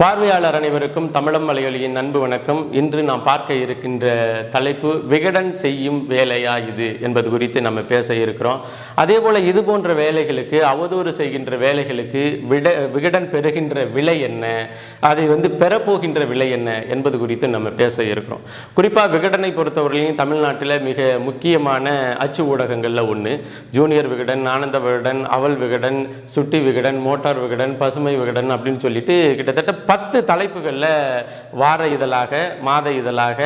பார்வையாளர் அனைவருக்கும் தமிழம் மலையொலியின் அன்பு வணக்கம். இன்று நாம் பார்க்க இருக்கின்ற தலைப்பு விகடன் செய்யும் வேலையா இது என்பது குறித்து நம்ம பேச இருக்கிறோம். அதே போல் இது போன்ற வேலைகளுக்கு அவதூறு செய்கின்ற வேலைகளுக்கு விட விகடன் பெறுகின்ற விலை என்ன? அதை வந்து பெறப்போகின்ற விலை என்ன என்பது குறித்து நம்ம பேச இருக்கிறோம். குறிப்பாக விகடனை பொறுத்தவரையிலையும் தமிழ்நாட்டில் மிக முக்கியமான அச்சு ஊடகங்களில் ஒன்று ஜூனியர் விகடன் ஆனந்த விகடன் அவல் விகடன் சுட்டி விகடன் மோட்டார் விகடன் பசுமை விகடன் அப்படின்னு சொல்லிட்டு கிட்டத்தட்ட பத்து தலைப்புகளில் வார இதழாக மாத இதழாக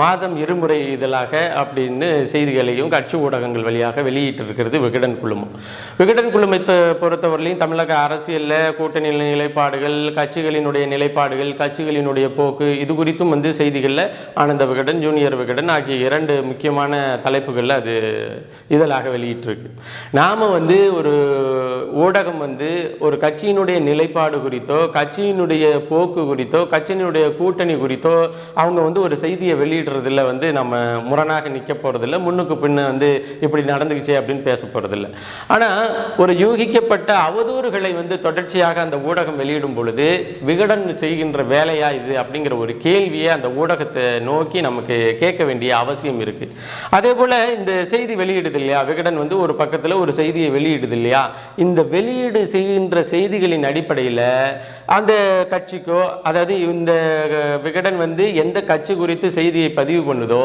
மாதம் இருமுறை இதழாக அப்படின்னு செய்திகளையும் கட்சி ஊடகங்கள் வழியாக வெளியிட்டிருக்கிறது விகடன் குழுமம். விகடன் குழுமத்தை பொறுத்தவரையிலையும் தமிழக அரசியலில் கூட்டணி நிலைப்பாடுகள் கட்சிகளினுடைய நிலைப்பாடுகள் கட்சிகளினுடைய போக்கு இது குறித்தும் வந்து செய்திகளில் ஆனந்த விகடன் ஜூனியர் விகடன் ஆகிய இரண்டு முக்கியமான தலைப்புகளில் அது இதழாக வெளியிட்டிருக்கு. நாம் வந்து ஒரு ஊடகம் வந்து ஒரு கட்சியினுடைய நிலைப்பாடு குறித்தோ கட்சியினுடைய போக்கு குறித்தோ கட்சியினுடைய கூட்டணி குறித்தோ அவங்க வந்து ஒரு செய்தியை வெளியிடுறதுல வந்து நம்ம முரணாக நிற்க போகிறதில்ல முன்னுக்கு பின்ன வந்து இப்படி நடந்துக்கிச்சே அப்படின்னு பேச போகிறதில்ல ஆனால் ஒரு யூகிக்கப்பட்ட அவதூறுகளை வந்து தொடர்ச்சியாக அந்த ஊடகம் வெளியிடும் பொழுது விகடன் செய்கின்ற வேலையா இது அப்படிங்கிற ஒரு கேள்வியை அந்த ஊடகத்தை நோக்கி நமக்கு கேட்க வேண்டிய அவசியம் இருக்குது அதே போல் இந்த செய்தி வெளியிடுது இல்லையா? விகடன் வந்து ஒரு பக்கத்தில் ஒரு செய்தியை வெளியிடுது இல்லையா? இந்த வெளியீடு செய்கின்ற செய்திகளின் அடிப்படையில் அந்த கட்சிக்கோ அதாவது இந்த விகடன் வந்து எந்த கட்சி குறித்து செய்தியை பதிவு பண்ணுதோ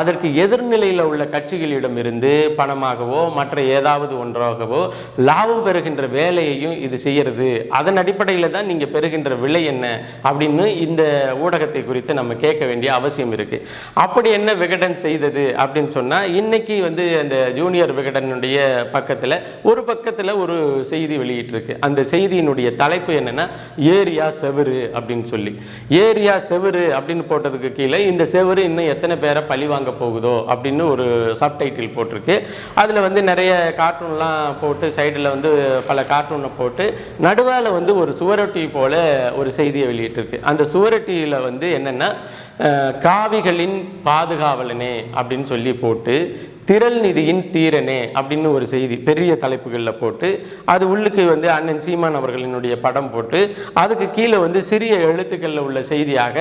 அதற்கு எதிர்நிலையில் உள்ள கட்சிகளிடம் இருந்து பணமாகவோ மற்ற ஏதாவது ஒன்றாகவோ லாபம் பெறுகின்ற வேலையையும் இது செய்யறது. அதன் அடிப்படையில் தான் நீங்கள் பெறுகின்ற விலை என்ன அப்படின்னு இந்த ஊடகத்தை குறித்து நம்ம கேட்க வேண்டிய அவசியம் இருக்கு. அப்படி என்ன விகடன் செய்தது அப்படின்னு சொன்னால் இன்னைக்கு வந்து அந்த ஜூனியர் விகடனுடைய பக்கத்தில் ஒரு பக்கத்தில் ஒரு செய்தி வெளியிட்டிருக்கு. அந்த செய்தியினுடைய தலைப்பு என்னன்னா ஏரியா செவரு அப்படின்னு சொல்லி. ஏரியா செவரு அப்படின்னு போட்டதுக்கு கீழே இந்த செவரு இன்னும் எத்தனை பேரை பழி வாங்க போகுதோ அப்படின்னு ஒரு சப்டைட்டில் போட்டிருக்கு. அதில் வந்து நிறைய கார்ட்டூன்லாம் போட்டு சைடில் வந்து பல கார்ட்டூனை போட்டு நடுவால் வந்து ஒரு சுவரொட்டி போல ஒரு செய்தியை வெளியிட்டிருக்கு. அந்த சுவரொட்டியில் வந்து என்னென்னா காவிகளின் பாதுகாவலனே அப்படின்னு சொல்லி போட்டு திரள் நிதியின் தீரனே அப்படின்னு ஒரு செய்தி பெரிய தலைப்புகளில் போட்டு அது உள்ளுக்கு வந்து அண்ணன் சீமான் அவர்களினுடைய படம் போட்டு அதுக்கு கீழே வந்து சிறிய எழுத்துக்களில் உள்ள செய்தியாக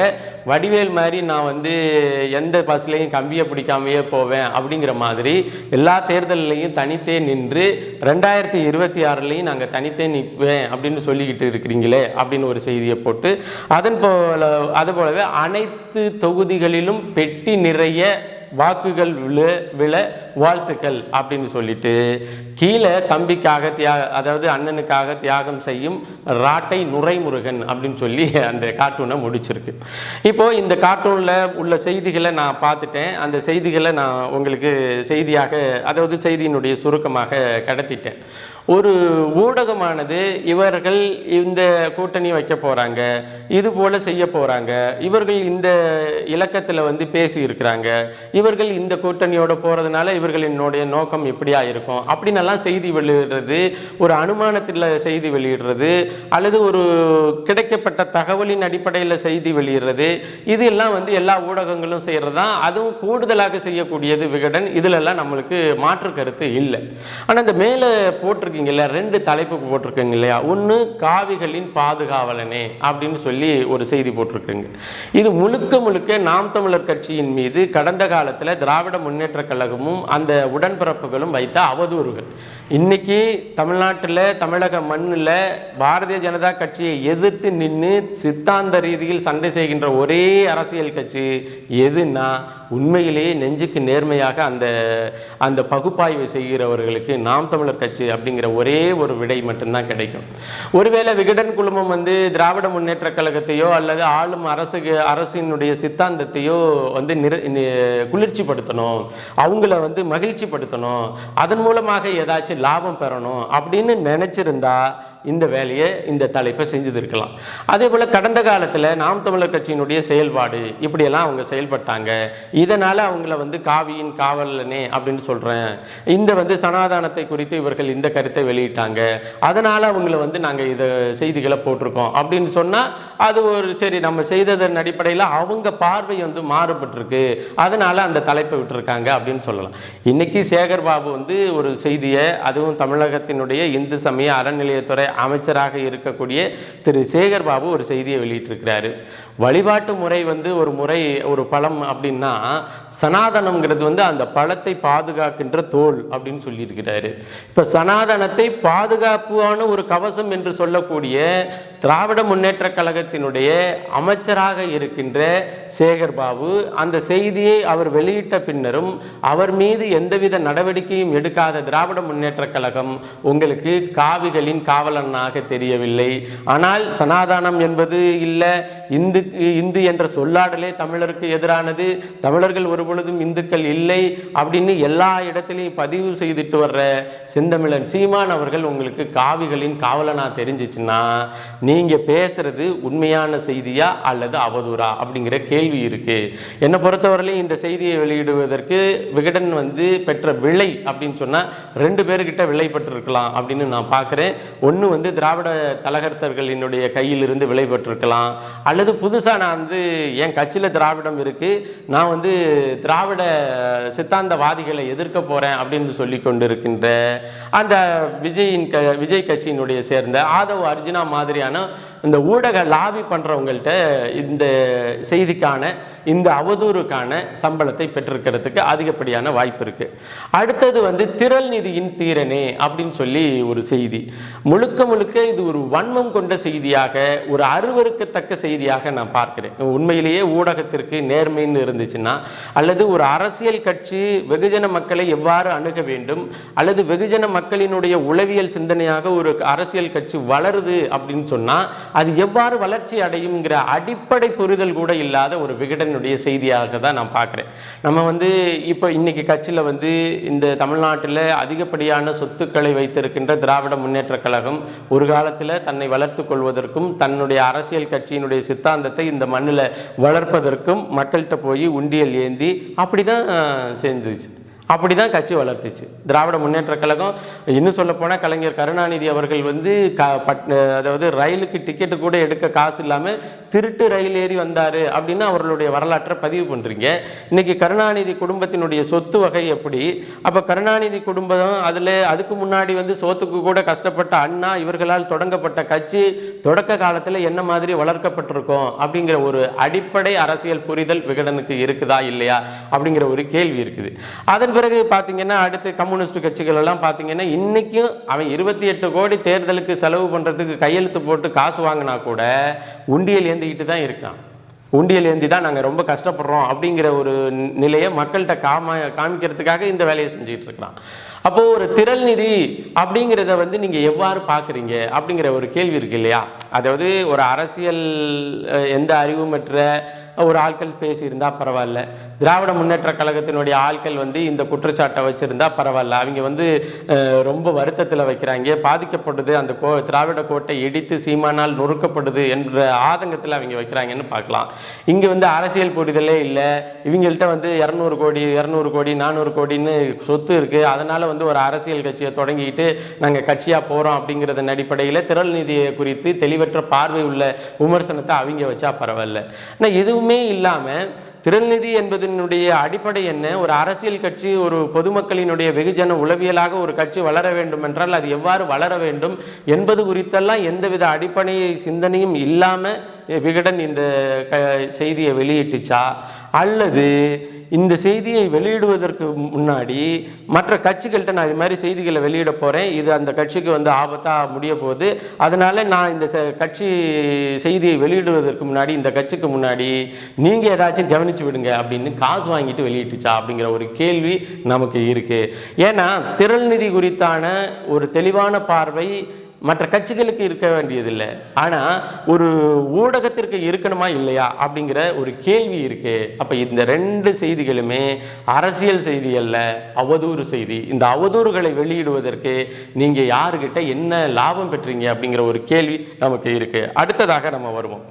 வடிவேல் மாதிரி நான் வந்து எந்த பஸ்லையும் கம்பியை பிடிக்காமையே போவேன் அப்படிங்கிற மாதிரி எல்லா தேர்தல்லையும் தனித்தே நின்று ரெண்டாயிரத்தி இருபத்தி ஆறுலையும் நாங்கள் தனித்தே நிற்பேன் அப்படின்னு சொல்லிக்கிட்டு இருக்கிறீங்களே அப்படின்னு ஒரு செய்தியை போட்டு அதன் போல அது போலவே அனைத்து தொகுதிகளிலும் பெட்டி நிறைய வாக்குகள் விழ விழ வாழ்த்துக்கள் அப்படின்னு சொல்லிட்டு கீழே தம்பிக்காக தியாக அதாவது அண்ணனுக்காக தியாகம் செய்யும் ராட்டை நுரைமுருகன் அப்படின்னு சொல்லி அந்த கார்ட்டூனை முடிச்சிருக்கு. இப்போது இந்த கார்ட்டூனில் உள்ள செய்திகளை நான் பார்த்துட்டேன். அந்த செய்திகளை நான் உங்களுக்கு செய்தியாக அதாவது செய்தியினுடைய சுருக்கமாக கடத்திட்டேன். ஒரு ஊடகமானது இவர்கள் இந்த கூட்டணி வைக்க போகிறாங்க இது போல் செய்ய போகிறாங்க இவர்கள் இந்த இலக்கத்தில் வந்து பேசி இருக்கிறாங்க இவர்கள் இந்த கூட்டணியோட போகிறதுனால இவர்களினுடைய நோக்கம் இப்படியா இருக்கும் அப்படின்னெல்லாம் செய்தி வெளியிடுறது ஒரு அனுமானத்தில் செய்தி வெளியிடுறது அல்லது ஒரு கிடைக்கப்பட்ட தகவலின் அடிப்படையில் செய்தி வெளியிடுறது இது எல்லாம் வந்து எல்லா ஊடகங்களும் செய்கிறது தான் அதுவும் கூடுதலாக செய்யக்கூடியது விகடன். இதிலெல்லாம் நம்மளுக்கு மாற்று கருத்து இல்லை. ஆனால் இந்த மேலே போட்டிருக்கீங்கல்ல ரெண்டு தலைப்பு போட்டிருக்கீங்க இல்லையா ஒன்று காவிகளின் பாதுகாவலனே அப்படின்னு சொல்லி ஒரு செய்தி போட்டிருக்குங்க. இது முழுக்க முழுக்க நாம் தமிழர் கட்சியின் மீது கடந்த காலத்தில் திராவிட முன்னேற்றக் கழகமும் அந்த உடன்பிறப்புகளும் வைத்த அவதூறுகள். இன்னைக்கு தமிழ்நாட்டில் தமிழக மண்ணில் பாரதிய ஜனதா கட்சியை எதிர்த்து நின்று சித்தாந்த ரீதியில் சண்டை செய்கின்ற ஒரே அரசியல் கட்சி எதுன்னா உண்மையிலேயே நெஞ்சுக்கு நேர்மையாக அந்த அந்த பகுப்பாய்வு செய்கிறவர்களுக்கு நாம் தமிழர் கட்சி அப்படிங்கிற ஒரே ஒரு விடை மட்டும்தான் கிடைக்கும். ஒருவேளை விகடன் குழுமம் வந்து திராவிட முன்னேற்ற கழகத்தையோ அல்லது ஆளும் அரசு அரசினுடைய சித்தாந்தத்தையோ வந்து நிற குளிர்ச்சிப்படுத்தணும் அவங்கள வந்து மகிழ்ச்சிப்படுத்தணும் அதன் மூலமாக ஏதாச்சும் லாபம் பெறணும் அப்படின்னு நினச்சிருந்தா இந்த வேலையை இந்த தலைப்பை செஞ்சுருக்கலாம் அதே போல் கடந்த காலத்தில் நாம் தமிழர் கட்சியினுடைய செயல்பாடு இப்படியெல்லாம் அவங்க செயல்பட்டாங்க. இதனால் அவங்கள வந்து காவியின் காவலனே அப்படின்னு சொல்கிறேன் இந்த வந்து சனாதானத்தை குறித்து இவர்கள் இந்த கருத்தை வெளியிட்டாங்க. அதனால் அவங்கள வந்து நாங்கள் இதை செய்திகளை போட்டிருக்கோம். அப்படின்னு சொன்னால் அது ஒரு சரி நம்ம செய்ததன் அடிப்படையில் அவங்க பார்வை வந்து மாறுபட்டிருக்கு. அதனால் அந்த தலைப்பை விட்டுருக்காங்க அப்படின்னு சொல்லலாம். இன்றைக்கி சேகர் பாபு வந்து ஒரு செய்தியை அதுவும் தமிழகத்தினுடைய இந்து சமய அறநிலையத்துறை அமைச்சராக இருக்கக்கூடிய திரு சேகர் பாபு ஒரு செய்தியை வெளியிட்டிருக்கிறாரு. வழிபாட்டு முறை வந்து ஒரு முறை ஒரு பழம் அப்படின்னா சனாதனம்ங்கிறது வந்து அந்த பழத்தை பாதுகாக்கின்ற தோல் அப்படின்னு சொல்லியிருக்கிறாரு. இப்போ சனாதனத்தை பாதுகாப்பான ஒரு கவசம் என்று சொல்லக்கூடிய திராவிட முன்னேற்ற கழகத்தினுடைய அமைச்சராக இருக்கின்ற சேகர் பாபு அந்த செய்தியை அவர் வெளியிட்ட பின்னரும் அவர் மீது எந்தவித நடவடிக்கையும் எடுக்காத திராவிட முன்னேற்ற கழகம் உங்களுக்கு காவிகளின் காவலனாக தெரியவில்லை. ஆனால் சனாதனம் என்பது இல்லை இந்து இந்து என்ற சொல்லாடலே தமிழருக்கு எதிரானது. தமிழர்கள் ஒரு பொழுதும் இந்துக்கள் இல்லை அப்படின்னு எல்லா இடத்துலையும் பதிவு செய்துட்டு வர்ற செந்தமிழன் சீமான் அவர்கள் உங்களுக்கு காவிகளின் காவலனா தெரிஞ்சிச்சுன்னா நீங்கள் பேசுறது உண்மையான செய்தியா அல்லது அவதூறா அப்படிங்கிற கேள்வி இருக்கு. என்னை பொறுத்தவரையிலும் இந்த செய்தியை வெளியிடுவதற்கு விகடன் வந்து பெற்ற விலை அப்படின்னு சொன்னால் ரெண்டு பேர்கிட்ட விலை பெற்றிருக்கலாம் அப்படின்னு நான் பார்க்குறேன். ஒன்று வந்து திராவிட தலகர்த்தர்களினுடைய கையிலிருந்து விலை பெற்றிருக்கலாம் அல்லது புதுசாக நான் வந்து என் கட்சியில் திராவிடம் இருக்குது நான் வந்து திராவிட சித்தாந்தவாதிகளை எதிர்க்க போகிறேன் அப்படின்னு சொல்லி கொண்டிருக்கின்ற அந்த விஜயின் க விஜய் கட்சியினுடைய சேர்ந்த ஆதவ் அர்ஜுனா மாதிரியான இந்த ஊடக லாபி பண்ணுறவங்கள்ட்ட இந்த செய்திக்கான இந்த அவதூறுக்கான சம்பளத்தை பெற்றிருக்கிறதுக்கு அதிகப்படியான வாய்ப்பு இருக்குது அடுத்தது வந்து திரள் நிதியின் தீரனே அப்படின்னு சொல்லி ஒரு செய்தி. முழுக்க முழுக்க இது ஒரு வன்மம் கொண்ட செய்தியாக ஒரு அருவருக்கத்தக்க செய்தியாக நான் பார்க்கிறேன். உண்மையிலேயே ஊடகத்திற்கு நேர்மைன்னு இருந்துச்சுன்னா அல்லது ஒரு அரசியல் கட்சி வெகுஜன மக்களை எவ்வாறு அணுக வேண்டும் அல்லது வெகுஜன மக்களினுடைய உளவியல் சிந்தனையாக ஒரு அரசியல் கட்சி வளருது அப்படின்னு சொன்னால் அது எவ்வாறு வளர்ச்சி அடையுங்கிற அடிப்படை புரிதல் கூட இல்லாத ஒரு விகடனுடைய செய்தியாக தான் நான் பார்க்குறேன். நம்ம வந்து இப்போ இன்னைக்கு கட்சியில் வந்து இந்த தமிழ்நாட்டில் அதிகப்படியான சொத்துக்களை வைத்திருக்கின்ற திராவிட முன்னேற்ற கழகம் ஒரு காலத்தில் தன்னை வளர்த்து கொள்வதற்கும் தன்னுடைய அரசியல் கட்சியினுடைய சித்தாந்தத்தை இந்த மண்ணில் வளர்ப்பதற்கும் மக்கள்கிட்ட போய் உண்டியல் ஏந்தி அப்படி தான் சேர்ந்துச்சு. அப்படி தான் கட்சி வளர்த்துச்சு. திராவிட முன்னேற்ற கழகம் இன்னும் சொல்லப்போனால் கலைஞர் கருணாநிதி அவர்கள் வந்து க பட் அதாவது ரயிலுக்கு டிக்கெட்டு கூட எடுக்க காசு இல்லாமல் திருட்டு ரயில் ஏறி வந்தார் அப்படின்னு அவர்களுடைய வரலாற்றை பதிவு பண்ணுறீங்க இன்னைக்கு கருணாநிதி குடும்பத்தினுடைய சொத்து வகை எப்படி? அப்போ கருணாநிதி குடும்பம் அதில் அதுக்கு முன்னாடி வந்து சோத்துக்கு கூட கஷ்டப்பட்ட அண்ணா இவர்களால் தொடங்கப்பட்ட கட்சி தொடக்க காலத்தில் என்ன மாதிரி வளர்க்கப்பட்டிருக்கோம் அப்படிங்கிற ஒரு அடிப்படை அரசியல் புரிதல் விகடனுக்கு இருக்குதா இல்லையா அப்படிங்கிற ஒரு கேள்வி இருக்குது. அதன் பிறகு பார்த்தீங்கன்னா அடுத்து கம்யூனிஸ்ட் கட்சிகள் எல்லாம் பார்த்தீங்கன்னா இன்றைக்கும் அவன் இருபத்தி எட்டு கோடி தேர்தலுக்கு செலவு பண்ணுறதுக்கு கையெழுத்து போட்டு காசு வாங்கினா கூட உண்டியல் ஏந்திக்கிட்டு தான் இருக்கான். உண்டியல் ஏந்தி தான் நாங்கள் ரொம்ப கஷ்டப்படுறோம் அப்படிங்கிற ஒரு நிலையை மக்கள்கிட்ட காம காமிக்கிறதுக்காக இந்த வேலையை செஞ்சுட்டு இருக்கிறான். அப்போது ஒரு திரள் நிதி அப்படிங்கிறத வந்து நீங்கள் எவ்வாறு பார்க்குறீங்க அப்படிங்கிற ஒரு கேள்வி இருக்கு இல்லையா? அதாவது ஒரு அரசியல் எந்த அறிவுமற்ற ஒரு ஆட்கள் பேசியிருந்தால் பரவாயில்ல. திராவிட முன்னேற்ற கழகத்தினுடைய ஆட்கள் வந்து இந்த குற்றச்சாட்டை வச்சுருந்தா பரவாயில்ல. அவங்க வந்து ரொம்ப வருத்தத்தில் வைக்கிறாங்க. பாதிக்கப்படுது. அந்த கோ திராவிட கோட்டை இடித்து சீமானால் நொறுக்கப்படுது என்ற ஆதங்கத்தில் அவங்க வைக்கிறாங்கன்னு பார்க்கலாம். இங்கே வந்து அரசியல் புரிதலே இல்லை. இவங்கள்ட்ட வந்து இரநூறு கோடி இரநூறு கோடி நானூறு கோடின்னு சொத்து இருக்குது அதனால் வந்து ஒரு அரசியல் கட்சியை தொடங்கிட்டு நாங்கள் கட்சியாக போகிறோம் அப்படிங்கிறதன் அடிப்படையில் திரள் நிதியை குறித்து தெளிவற்ற பார்வை உள்ள விமர்சனத்தை அவங்க வச்சா பரவாயில்ல. ஆனால் எதுவுமே இல்லாமல் திரள்நிதி என்பதனுடைய அடிப்படை என்ன? ஒரு அரசியல் கட்சி ஒரு பொதுமக்களினுடைய வெகுஜன உளவியலாக ஒரு கட்சி வளர வேண்டும் என்றால் அது எவ்வாறு வளர வேண்டும் என்பது குறித்தெல்லாம் எந்தவித அடிப்படை சிந்தனையும் இல்லாமல் விகடன் இந்த க செய்தியை வெளியிட்டுச்சா? அல்லது இந்த செய்தியை வெளியிடுவதற்கு முன்னாடி மற்ற கட்சிகள்கிட்ட நான் இது மாதிரி செய்திகளை வெளியிட போகிறேன் இது அந்த கட்சிக்கு வந்து ஆபத்தாக முடிய போகுது. அதனால் நான் இந்த செ- கட்சி செய்தியை வெளியிடுவதற்கு முன்னாடி இந்த கட்சிக்கு முன்னாடி நீங்கள் ஏதாச்சும் கவனிச்சு விடுங்க அப்படின்னு காசு வாங்கிட்டு வெளியிட்டுச்சா அப்படிங்கிற ஒரு கேள்வி நமக்கு இருக்குது ஏன்னா திரள் நிதி குறித்தான ஒரு தெளிவான பார்வை மற்ற கட்சிகளுக்கு இருக்க வேண்டியதில்லை. ஆனால் ஒரு ஊடகத்திற்கு இருக்கணுமா இல்லையா அப்படிங்கிற ஒரு கேள்வி இருக்கு. அப்போ இந்த ரெண்டு செய்திகளுமே அரசியல் செய்தி அல்ல அவதூறு செய்தி. இந்த அவதூறுகளை வெளியிடுவதற்கு நீங்கள் யாருக்கிட்ட என்ன லாபம் பெற்றீங்க அப்படிங்கிற ஒரு கேள்வி நமக்கு இருக்குது அடுத்ததாக நம்ம வருவோம்.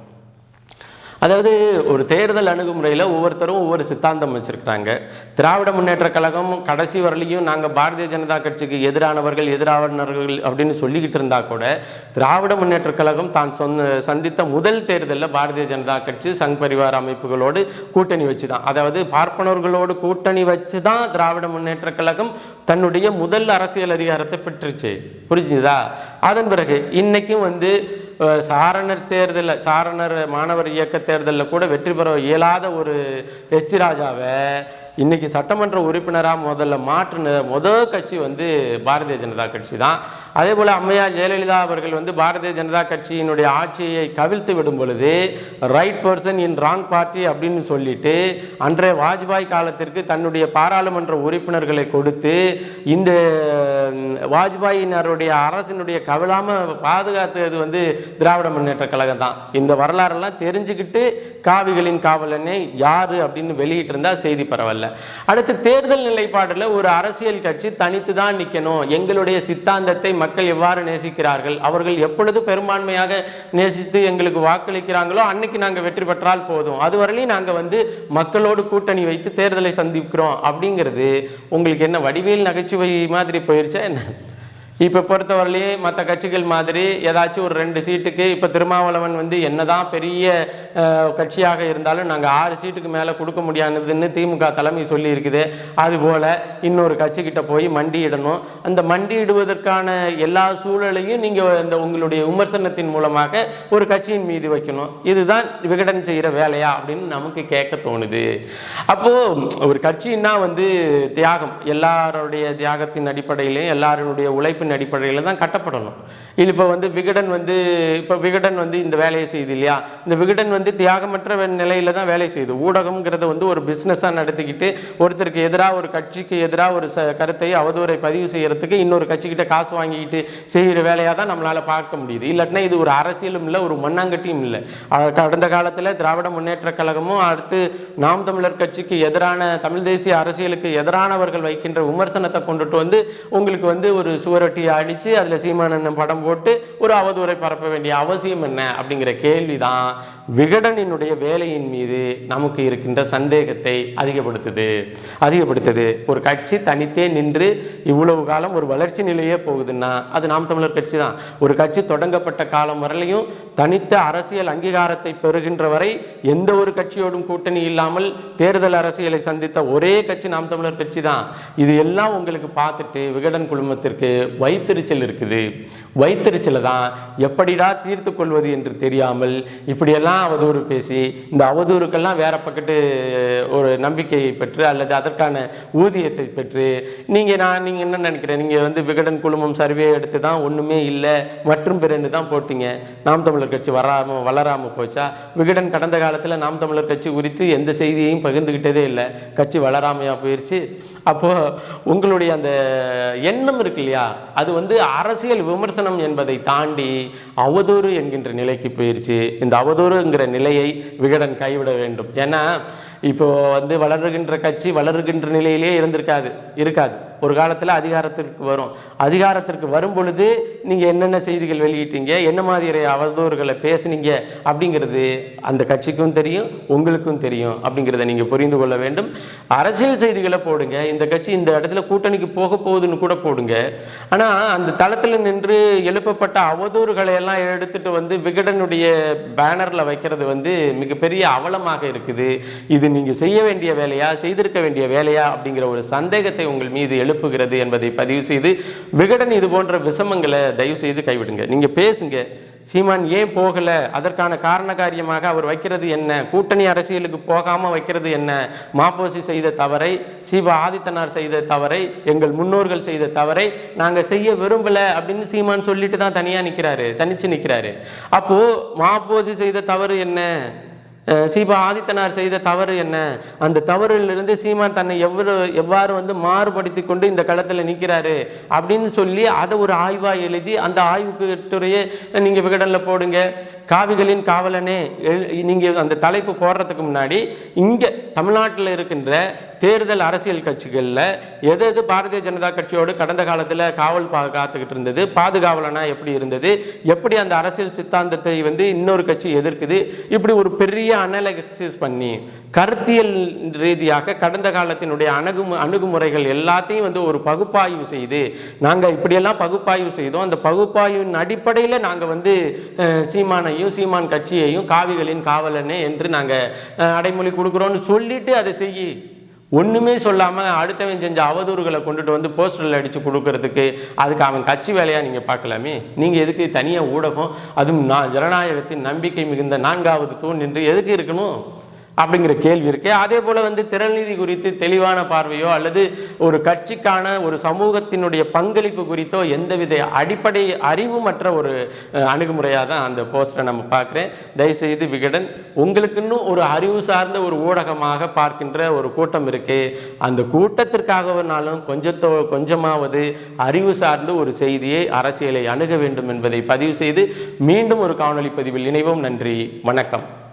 அதாவது ஒரு தேர்தல் அணுகுமுறையில் ஒவ்வொருத்தரும் ஒவ்வொரு சித்தாந்தம் வச்சுருக்கிறாங்க. திராவிட முன்னேற்ற கழகம் கடைசி வரலையும் நாங்கள் பாரதிய ஜனதா கட்சிக்கு எதிரானவர்கள் எதிரானவர்கள் அப்படின்னு சொல்லிக்கிட்டு இருந்தால் கூட திராவிட முன்னேற்ற கழகம் தான் சொந்த சந்தித்த முதல் தேர்தலில் பாரதிய ஜனதா கட்சி சங் பரிவார அமைப்புகளோடு கூட்டணி வச்சு தான் அதாவது பார்ப்பனர்களோடு கூட்டணி வச்சு தான் திராவிட முன்னேற்ற கழகம் தன்னுடைய முதல் அரசியல் அதிகாரத்தை பெற்றுச்சு. புரிஞ்சுதா? அதன் பிறகு இன்றைக்கும் வந்து சாரணர் தேர்தலில் சாரணர் மாணவர் இயக்க தேர்தலில் கூட வெற்றி பெற இயலாத ஒரு எச் ராஜாவை இன்றைக்கி சட்டமன்ற உறுப்பினராக முதல்ல மாற்றின முதல் கட்சி வந்து பாரதிய ஜனதா கட்சி தான். அதே போல் அம்மையார் ஜெயலலிதா அவர்கள் வந்து பாரதிய ஜனதா கட்சியினுடைய ஆட்சியை கவிழ்த்து விடும் பொழுது right person in wrong party அப்படின்னு சொல்லிட்டு அன்றைய வாஜ்பாய் காலத்திற்கு தன்னுடைய பாராளுமன்ற உறுப்பினர்களை கொடுத்து இந்த வாஜ்பாயினருடைய அரசினுடைய கவிழாமல் பாதுகாத்தது வந்து திராவிட முன்னேற்ற கழகம் தான். இந்த வரலாறெல்லாம் தெரிஞ்சுக்கிட்டு காவிகளின் காவலனை யாரு அப்படின்னு வெளியிட்டிருந்தால் செய்தி பரவாயில்ல. அடுத்து தேர்தல் நிலைப்பாடில் ஒரு அரசியல் கட்சி தனித்து தான் நிற்கணும் எங்களுடைய சித்தாந்தத்தை மக்கள் எவ்வாறு நேசிக்கிறார்கள்? அவர்கள் எப்பொழுது பெரும்பான்மையாக நேசித்து எங்களுக்கு வாக்களிக்கிறாங்களோ அன்னைக்கு நாங்கள் வெற்றி பெற்றால் போதும். அதுவரையிலும் நாங்கள் வந்து மக்களோடு கூட்டணி வைத்து தேர்தலை சந்திக்கிறோம். அப்படிங்கிறது உங்களுக்கு என்ன வடிவேல் நகைச்சுவை மாதிரி போயிருச்சா என்ன? இப்போ பொறுத்தவரையிலேயே மற்ற கட்சிகள் மாதிரி ஏதாச்சும் ஒரு ரெண்டு சீட்டுக்கு இப்போ திருமாவளவன் வந்து என்னதான் பெரிய கட்சியாக இருந்தாலும் நாங்கள் ஆறு சீட்டுக்கு மேலே கொடுக்க முடியாதுன்னு திமுக தலைமை சொல்லியிருக்குது. அதுபோல் இன்னொரு கட்சிக்கிட்ட போய் மண்டியிடணும். அந்த மண்டியிடுவதற்கான எல்லா சூழலையும் நீங்கள் இந்த உங்களுடைய விமர்சனத்தின் மூலமாக ஒரு கட்சியின் மீது வைக்கணும். இதுதான் விகடன் செய்கிற வேலையா அப்படின்னு நமக்கு கேட்க தோணுது. அப்போது ஒரு கட்சின்னா வந்து தியாகம். எல்லாருடைய தியாகத்தின் அடிப்படையிலையும் எல்லாருடைய உழைப்பின் அடிப்படையில் தான் கட்டப்படணும். இது இப்போ வந்து விகடன் வந்து இப்போ விகடன் வந்து இந்த வேலையை செய்யுது இல்லையா? இந்த விகடன் வந்து தியாகமற்ற நிலையில் தான் வேலை செய்யுது ஊடகம்ங்கிறத வந்து ஒரு பிஸ்னஸாக நடத்திக்கிட்டு ஒருத்தருக்கு எதிராக ஒரு கட்சிக்கு எதிராக ஒரு ச கருத்தை அவதூறை பதிவு செய்கிறதுக்கு இன்னொரு கட்சிக்கிட்ட காசு வாங்கிக்கிட்டு செய்கிற வேலையாக தான் நம்மளால் பார்க்க முடியுது. இல்லாட்டினா இது ஒரு அரசியலும் இல்லை ஒரு மண்ணாங்கட்டியும் இல்லை. கடந்த காலத்தில் திராவிட முன்னேற்ற கழகமும் அடுத்து நாம் தமிழர் கட்சிக்கு எதிரான தமிழ் தேசிய அரசியலுக்கு எதிரானவர்கள் வைக்கின்ற விமர்சனத்தை கொண்டுட்டு வந்து உங்களுக்கு வந்து ஒரு சுவரொட்டி அடித்து அதில் சீமானண்ணன் படம் போட்டு ஒரு அவதூறை பரப்ப வேண்டிய அவசியம் என்ன அப்படிங்கிற கேள்வி தான் விகடனினுடைய வேலையின் மீது நமக்கு இருக்கின்ற சந்தேகத்தை அதிகப்படுத்துது. அதிகப்படுத்துது. ஒரு கட்சி தனித்தே நின்று இவ்வளவு காலம் ஒரு வளர்ச்சி நிலையே போகுதுன்னா அது நாம் தமிழர் கட்சி தான். ஒரு கட்சி தொடங்கப்பட்ட காலம் வரலையும் தனித்த அரசியல் அங்கீகாரத்தை பெறுகின்ற வரை எந்த ஒரு கட்சியோடும் கூட்டணி இல்லாமல் தேர்தல் அரசியலை சந்தித்த ஒரே கட்சி நாம் தமிழர் கட்சி தான். இது எல்லாம் உங்களுக்கு பார்த்துட்டு விகடன் குழுமத்திற்கு வயிற்றுச்சல் இருக்குது. வைத்தறிச்சலை தான் எப்படிடா தீர்த்து கொள்வது என்று தெரியாமல் இப்படியெல்லாம் அவதூறு பேசி இந்த அவதூறுக்கெல்லாம் வேற பக்கத்து ஒரு நம்பிக்கையை பெற்று அல்லது அதற்கான ஊதியத்தை பெற்று நீங்கள் நான் நீங்கள் என்ன நினைக்கிறேன்? நீங்கள் வந்து விகடன் குழுமம் சர்வே எடுத்து தான் ஒன்றுமே இல்லை மற்றும் பிறன்னு தான் போட்டீங்க? நாம் தமிழர் கட்சி வராமல் வளராமல் போச்சா? விகடன் கடந்த காலத்தில் நாம் தமிழர் கட்சி குறித்து எந்த செய்தியையும் பகிர்ந்துக்கிட்டதே இல்லை. கட்சி வளராமையா போயிடுச்சு அப்போது உங்களுடைய அந்த எண்ணம் இருக்கு இல்லையா அது வந்து அரசியல் விமர்சனம் என்பதை தாண்டி அவதூறு என்கின்ற நிலைக்கு போயிடுச்சு இந்த அவதூறுங்கிற நிலையை விகடன் கைவிட வேண்டும். ஏன்னா இப்போது வந்து வளருகின்ற கட்சி வளருகின்ற நிலையிலே இருந்திருக்காது இருக்காது. ஒரு காலத்தில் அதிகாரத்திற்கு வரும். அதிகாரத்திற்கு வரும் பொழுது நீங்கள் என்னென்ன செய்திகள் வெளியிட்டீங்க என்ன மாதிரி அவதூறுகளை பேசுனீங்க அப்படிங்கிறது அந்த கட்சிக்கும் தெரியும் உங்களுக்கும் தெரியும் அப்படிங்கிறத நீங்கள் புரிந்து கொள்ள வேண்டும். அரசியல் செய்திகளை போடுங்க. இந்த கட்சி இந்த இடத்துல கூட்டணிக்கு போக போகுதுன்னு கூட போடுங்க. ஆனால் அந்த தளத்தில் நின்று எழுப்பப்பட்ட அவதூறுகளை எல்லாம் எடுத்துட்டு வந்து விகடனுடைய பேனரில் வைக்கிறது வந்து மிகப்பெரிய அவலமாக இருக்குது. இது நீங்கள் செய்ய வேண்டிய வேலையா செய்திருக்க வேண்டிய வேலையா அப்படிங்கிற ஒரு சந்தேகத்தை உங்கள் மீது எழுப்புகிறது என்பதை பதிவு செய்து விகடன் இது போன்ற விஷமங்களை தயவு செய்து கைவிடுங்க. நீங்கள் பேசுங்க. சீமான் ஏன் போகலை? அதற்கான காரண காரியமாக அவர் வைக்கிறது என்ன? கூட்டணி அரசியலுக்கு போகாமல் வைக்கிறது என்ன? மாப்போசி செய்த தவறை சிவா ஆதித்தனார் செய்த தவறை எங்கள் முன்னோர்கள் செய்த தவறை நாங்கள் செய்ய விரும்பலை அப்படின்னு சீமான் சொல்லிட்டு தான் தனியாக நிற்கிறாரு தனிச்சு நிற்கிறாரு அப்போது மாப்போசி செய்த தவறு என்ன? சீபா ஆதித்தனார் செய்த தவறு என்ன? அந்த தவறிலிருந்து சீமான் தன்னை எவ்வளவு எவ்வாறு வந்து மாறுபடுத்தி கொண்டு இந்த களத்தில் நிற்கிறாரு அப்படின்னு சொல்லி அதை ஒரு ஆய்வாக எழுதி அந்த ஆய்வுக்கு துறையை நீங்கள் விகடனில் போடுங்க. காவிகளின் காவலனே நீங்கள் அந்த தலைப்பு போடுறதுக்கு முன்னாடி இங்கே தமிழ்நாட்டில் இருக்கின்ற தேர்தல் அரசியல் கட்சிகளில் எது எது பாரதிய ஜனதா கட்சியோடு கடந்த காலத்தில் காவல் பா காத்துக்கிட்டு இருந்தது பாதுகாவலனா எப்படி இருந்தது எப்படி அந்த அரசியல் சித்தாந்தத்தை வந்து இன்னொரு கட்சி எதிர்க்குது இப்படி ஒரு பெரிய நேரடியாக அனலைசிஸ் பண்ணி கருத்தியல் ரீதியாக கடந்த காலத்தினுடைய அணுகு அணுகுமுறைகள் எல்லாத்தையும் வந்து ஒரு பகுப்பாய்வு செய்து நாங்கள் இப்படியெல்லாம் பகுப்பாய்வு செய்தோம். அந்த பகுப்பாய்வின் அடிப்படையில் நாங்கள் வந்து சீமானையும் சீமான் கட்சியையும் காவிகளின் காவலனே என்று நாங்கள் அடைமொழி கொடுக்குறோன்னு சொல்லிட்டு அதை செய்யி ஒன்றுமே சொல்லாமல் அடுத்தவன் செஞ்ச அவதூறுகளை கொண்டுட்டு வந்து போஸ்டரில் அடித்து கொடுக்கறதுக்கு அதுக்கு அவன் கட்சி வேலையாக நீங்கள் பார்க்கலாமே? நீங்கள் எதுக்கு தனியாக ஊடகம்? அதுவும் நான் ஜனநாயகத்தின் நம்பிக்கை மிகுந்த நான்காவது தூண் என்று எதுக்கு இருக்கணும்? அப்படிங்கிற கேள்வி இருக்கு. அதே போல் வந்து திறல்நீதி குறித்து தெளிவான பார்வையோ அல்லது ஒரு கட்சிக்கான ஒரு சமூகத்தினுடைய பங்களிப்பு குறித்தோ எந்தவித அடிப்படை அறிவுமற்ற ஒரு அணுகுமுறையாக தான் அந்த போஸ்டரை நம்ம பார்க்குறேன். தயவுசெய்து விகடன் உங்களுக்கு இன்னும் ஒரு அறிவு சார்ந்த ஒரு ஊடகமாக பார்க்கின்ற ஒரு கூட்டம் இருக்கு. அந்த கூட்டத்திற்காகவனாலும் கொஞ்சத்தோ கொஞ்சமாவது அறிவு சார்ந்த ஒரு செய்தியை அரசியலை அணுக வேண்டும் என்பதை பதிவு செய்து மீண்டும் ஒரு காணொலி பதிவில் இணைவோம். நன்றி வணக்கம்.